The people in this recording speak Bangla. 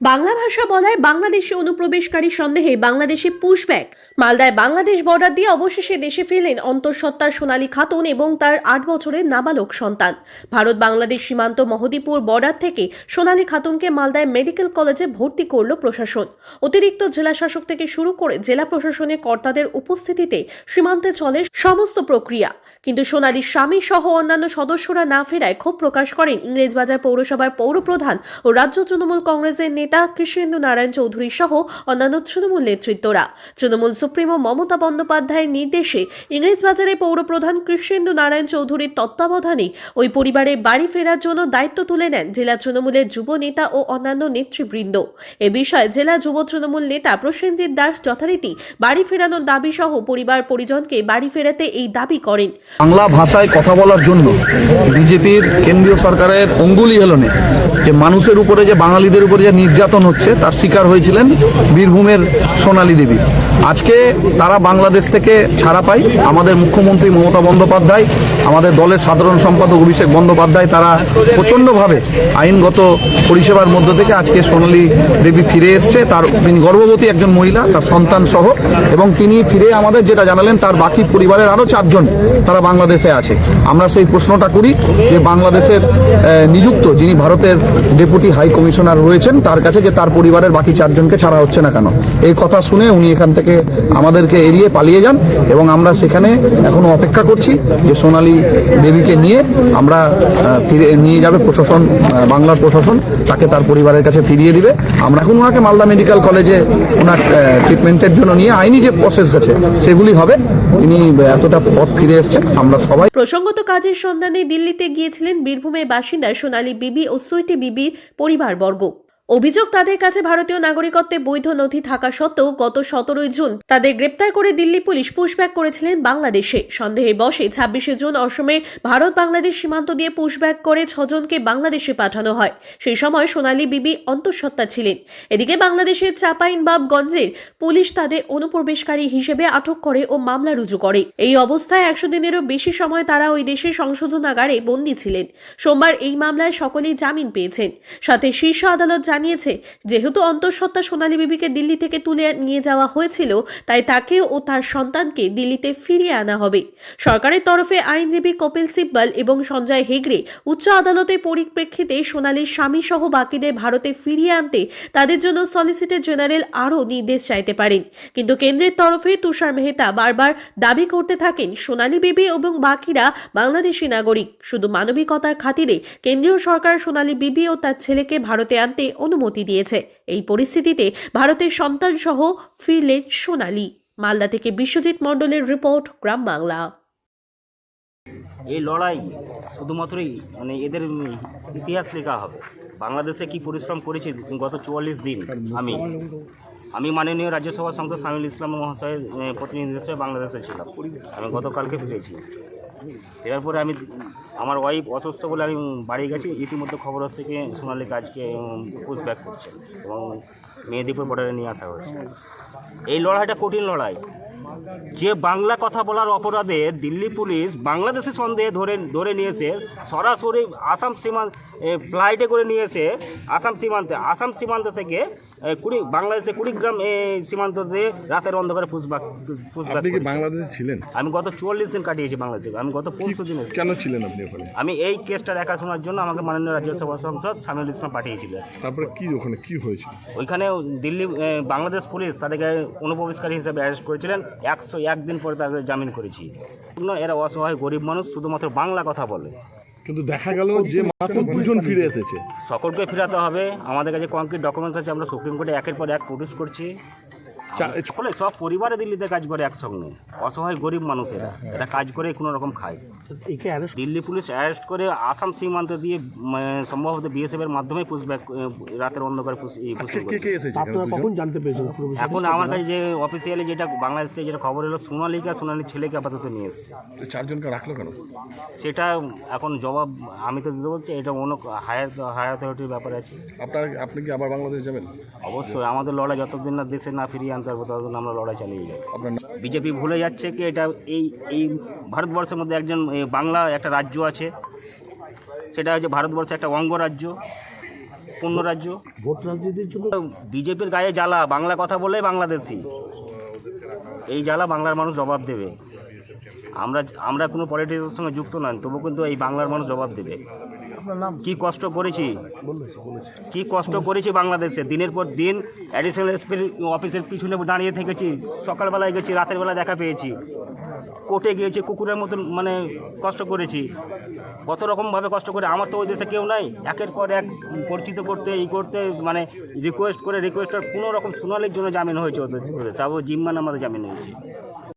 বাংলা ভাষা বলায় বাংলাদেশে অনুপ্রবেশকারী সন্দেহে বাংলাদেশে পুশব্যাক। মালদায় বাংলাদেশ বর্ডার দিয়ে অবশেষে দেশে ফিরলেন অন্তঃসত্ত্বার সোনালী খাতুন এবং তার আট বছরের নাবালক সন্তান। ভারত বাংলাদেশ সীমান্ত মহদীপুর বর্ডার থেকে সোনালী খাতুনকে মালদায় মেডিকেল কলেজে ভর্তি করল প্রশাসন। অতিরিক্ত জেলা শাসক থেকে শুরু করে জেলা প্রশাসনের কর্তাদের উপস্থিতিতে সীমান্তে চলে সমস্ত প্রক্রিয়া। কিন্তু সোনালীর স্বামী সহ অন্যান্য সদস্যরা না ফেরায় ক্ষোভ প্রকাশ করেন। ইংরেজবাজার পৌরসভার পৌরপ্রধান ও রাজ্য তৃণমূল কংগ্রেসের নেতা কৃষ্ণেন্দু নারায়ণ চৌধুরী সহ অন্যান্য তৃণমূল নেতৃত্বরা। তৃণমূল সুপ্রিমো মমতা বন্দ্যোপাধ্যায়ের নির্দেশে ইংরেজবাজারে পৌরপ্রধান কৃষ্ণেন্দু নারায়ণ চৌধুরীর তত্ত্বাবধানে ওই পরিবারে বাড়ি ফেরার জন্য দায়িত্ব তুলে নেন জেলা তৃণমূলের যুব নেতা ও অন্যান্য নেতৃবৃন্দ। এ বিষয়ে জেলা যুব তৃণমূল নেতা প্রসেনজিৎ দাস যথারীতি বাড়ি ফেরানোর দাবি সহ পরিবার পরিজনকে বাড়ি ফেরাতে এই দাবি করেন। বাংলা ভাষায় কথা বলার জন্য বিজেপির কেন্দ্রীয় সরকারের অঙ্গুলি হেলনে যে মানুষের উপরে, যে বাঙালিদের উপরে যে নির্যাতন হচ্ছে, তার শিকার হয়েছিলেন বীরভূমের সোনালী দেবী। আজকে তারা বাংলাদেশ থেকে ছাড়া পায়। আমাদের মুখ্যমন্ত্রী মমতা বন্দ্যোপাধ্যায়, আমাদের দলের সাধারণ সম্পাদক অভিষেক বন্দ্যোপাধ্যায়, তারা প্রচণ্ডভাবে আইনগত পরিষেবার মধ্য থেকে আজকে সোনালী দেবী ফিরে এসছে। তার, তিনি গর্ভবতী একজন মহিলা, তার সন্তান সহ, এবং তিনি ফিরে আমাদের যেটা জানালেন, তার বাকি পরিবারের আরও চারজন তারা বাংলাদেশে আছে। আমরা সেই প্রশ্নটা করি যে বাংলাদেশের নিযুক্ত যিনি ভারতের ডেপুটি হাই কমিশনার রয়েছেন। তার কাছে যে তার পরিবারের বাকি চারজনকে ছাড়া হচ্ছে না কেন? এই কথা শুনে উনি এখান থেকে আমাদেরকে এড়িয়ে পালিয়ে যান এবং আমরা সেখানে এখনও অপেক্ষা করছি যে সোনালী দেবীকে নিয়ে আমরা ফিরে নিয়ে যাবে প্রশাসন বাংলার প্রশাসন। তাকে তার পরিবারের কাছে ফিরিয়ে দিবে। আমরা এখন ওনাকে মালদা মেডিকেল কলেজে ওনার ট্রিটমেন্টের জন্য নিয়ে আইনি যে প্রসেস আছে, সেগুলি হবে। তিনি এতটা পথ ফিরে এসছেন। আমরা সবাই প্রসঙ্গত কাজের সন্ধানে দিল্লিতে গিয়েছিলেন বীরভূমের বাসিন্দা সোনালী বিবি ও সুইটি বিবির পরিবারবর্গ। অভিযোগ তাদের কাছে ভারতীয় নাগরিকত্বে বৈধ নথি থাকা সত্ত্বেও গত সতেরোই জুন তাদের গ্রেপ্তার করে দিল্লি পুলিশ পুশব্যাক করেছিলেন বাংলাদেশে। সন্দেহে বসে ছাব্বিশে জুন অসমে ভারত বাংলাদেশ সীমান্ত দিয়ে পুশব্যাক করে ছজনকে বাংলাদেশে পাঠানো হয়। সেই সময় সোনালী বিবি অন্তঃসত্ত্বা ছিলেন। এদিকে বাংলাদেশের চাপাইনবাবগঞ্জের পুলিশ তাদের অনুপ্রবেশকারী হিসেবে আটক করে ও মামলা রুজু করে। এই অবস্থায় একশো দিনেরও বেশি সময় তারা ওই দেশের সংশোধনাগারে বন্দী ছিলেন। সোমবার এই মামলায় সকলেই জামিন পেয়েছেন। সাথে শীর্ষ আদালত জানিয়েছে, যেহেতু অন্তঃসত্ত্বা সোনালী বিবিকে দিল্লি থেকে তুলে নিয়ে যাওয়া হয়েছিল, তাই তাকে ও তার সন্তানকে দিল্লিতে ফিরিয়ে আনা হবে। সরকারের তরফে আইনজীবী কপিল সিব্বল এবং সঞ্জয় হেগড়ে উচ্চ আদালতের পরিপ্রেক্ষিতে সোনালীর স্বামী সহ বাকিদের ভারতে ফিরিয়ে আনতে তাদের জন্য সলিসিটর জেনারেল আরও নির্দেশ চাইতে পারেন। কিন্তু কেন্দ্রের তরফে তুষার মেহতা বারবার দাবি করতে থাকেন সোনালী বিবি এবং বাকিরা বাংলাদেশি নাগরিক। শুধু মানবিকতার খাতিরে কেন্দ্রীয় সরকার সোনালী বিবি ও তার ছেলেকে ভারতে আনতে অনুমতি দিয়েছে। এই পরিস্থিতিতে ভারতের সন্তান সহ ফিরলেন সোনালী। মালদা থেকে বিশ্বজিৎ মণ্ডলের রিপোর্ট, গ্রাম বাংলা। এই লড়াই শুধুমাত্রই মানে এদের ইতিহাস লেখা হবে। বাংলাদেশে কি পরিশ্রম করেছি গত চুয়াল্লিশ দিন আমি? আমি মাননীয় রাজ্যসভা সংসদ সামিল ইসলাম মহাশয়ের প্রতিনিধি হিসেবে বাংলাদেশে ছিলাম। আমি গতকালকে ফিরেছি। এরপরে আমি আমার ওয়াইফ অসুস্থ বলে আমি বাড়ি গেছি। ইতিমধ্যে খবর হচ্ছে কি সোনালি কাজকে পুশ ব্যাক করছে এবং মেদিনীপুর বর্ডারে নিয়ে আসা হয়েছে। এই লড়াইটা কঠিন লড়াই। যে বাংলা কথা বলার অপরাধে দিল্লি পুলিশ বাংলাদেশি সন্দেহে ধরে ধরে নিয়েছে সরাসরি আসাম সীমান্ত ফ্লাইটে করে নিয়েছে আসাম সীমান্তে। আসাম সীমান্ত থেকে কুড়ি বাংলাদেশে কুড়িগ্রাম সীমান্ত দিয়ে রাতের অন্ধকারে পুষবাক পুষবাক আপনি কি বাংলাদেশে ছিলেন? আমি গত চুয়াল্লিশ দিন কাটিয়েছি বাংলাদেশে আমি গত পরশু দিন। কেন ছিলেন আপনি ওখানে? আমি এই কেসটা দেখাশোনার জন্য আমাকে মাননীয় রাজ্যসভা সংসদ সামিউল ইসলাম পাঠিয়েছিলেন তারপরে কি ওখানে কি হয়েছিল? ওইখানে দিল্লি বাংলাদেশ পুলিশ তাদেরকে অনুপ্রবেশকারী হিসেবে অ্যারেস্ট করেছিলেন। একশো একদিন পরে তাদের জামিন করেছি। এরা অসহায় গরিব মানুষ শুধুমাত্র বাংলা কথা বলে। কিন্তু দেখা গেল যে মাত্র দুজন ফিরে এসেছে। সকলকে ফেরাতে হবে। আমাদের কাছে কংক্রিট ডকুমেন্টস আছে আমরা সুপ্রিম কোর্টে একের পর এক প্রডিউস করছি। চা- সব পরিবারে দিল্লিতে কাজ করে একসঙ্গে। অসহায় গরিব মানুষেরা। এরা কাজ করে কোনো রকম খায়। দিল্লি পুলিশ অ্যারেস্ট করে আসাম সীমান্ত দিয়ে সম্ভবত বিএসএফ এর মাধ্যমে পুষব্যাক রাতের অন্ধকারে পুষ- এই পুষব্যাক কে কে এসেছে এখানে দুজন? জানতে পেরেছেন এখন আমার কাছে যে অফিসিয়ালি যেটা বাংলাদেশ থেকে যেটা খবর এলো সোনালিকা সোনালির ছেলেকে আপাতত নিয়ে এসছে। চারজনকে রাখল কেন? সেটা এখন জবাব আমি তো দিতে বলছি এটা অন্য হায়ার হায়ার অথরিটির ব্যাপারে আছে। আপনার আপনি কি আবার বাংলাদেশ যাবেন? অবশ্যই আমাদের লড়াই যতদিন না দেশে না ফিরিয়ে পারব আমরা লড়াই চালিয়ে যাই। বিজেপি ভুলে যাচ্ছে কি এটা এই এই ভারতবর্ষের মধ্যে একজন বাংলা একটা রাজ্য আছে। সেটা হচ্ছে ভারতবর্ষের একটা অঙ্গরাজ্য পূর্ণ রাজ্য। ভোট রাজনীতির জন্য? বিজেপির গায়ে জ্বালা বাংলা কথা বলে বাংলাদেশি। এই জ্বালা বাংলার মানুষ জবাব দেবে। আমরা আমরা কোনো পলিটিক্সের সঙ্গে যুক্ত নয় তবু কিন্তু এই বাংলার মানুষ জবাব দেবে। আপনার নাম? কি কষ্ট করেছি? কি কষ্ট করেছি বাংলাদেশে? দিনের পর দিন অ্যাডিশনাল এসপির অফিসের পিছনে দাঁড়িয়ে থেকেছি সকালবেলায় গেছি রাতের বেলা দেখা পেয়েছি। কোর্টে গিয়েছি কুকুরের মতন মানে কষ্ট করেছি। কত রকমভাবে কষ্ট করে আমার তো ওই দেশে কেউ নাই। একের পর এক পরিচিত করতে ই করতে মানে রিকোয়েস্ট করে রিকোয়েস্টের কোনো রকম শুনালির জন্য জামিন হয়েছে ওদের। তারপর জিম্মান আমাদের জামিন হয়েছে।